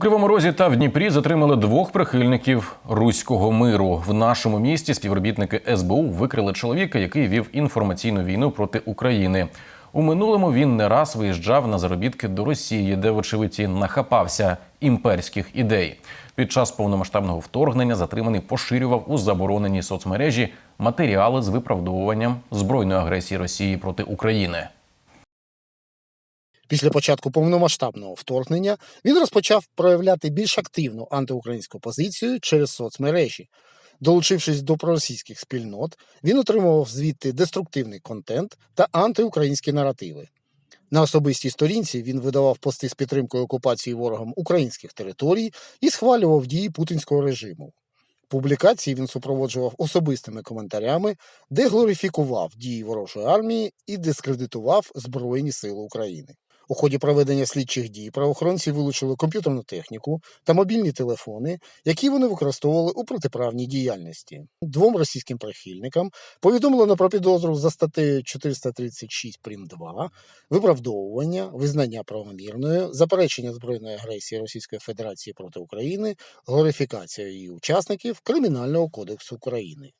Кривому Розі та в Дніпрі затримали двох прихильників руського миру. В нашому місті співробітники СБУ викрили чоловіка, який вів інформаційну війну проти України. У минулому він не раз виїжджав на заробітки до Росії, де, вочевидь, нахапався імперських ідей. Під час повномасштабного вторгнення затриманий поширював у забороненій соцмережі матеріали з виправдовуванням збройної агресії Росії проти України. Після початку повномасштабного вторгнення він розпочав проявляти більш активну антиукраїнську позицію через соцмережі. Долучившись до проросійських спільнот, він отримував звідти деструктивний контент та антиукраїнські наративи. На особистій сторінці він видавав пости з підтримкою окупації ворогом українських територій і схвалював дії путінського режиму. Публікації він супроводжував особистими коментарями, де глорифікував дії ворожої армії і дискредитував Збройні Сили України. У ході проведення слідчих дій правоохоронці вилучили комп'ютерну техніку та мобільні телефони, які вони використовували у протиправній діяльності. Двом російським прихильникам повідомлено про підозру за статтею 436 прим. 2 виправдовування, визнання правомірною, заперечення збройної агресії Російської Федерації проти України, глорифікація її учасників Кримінального кодексу України.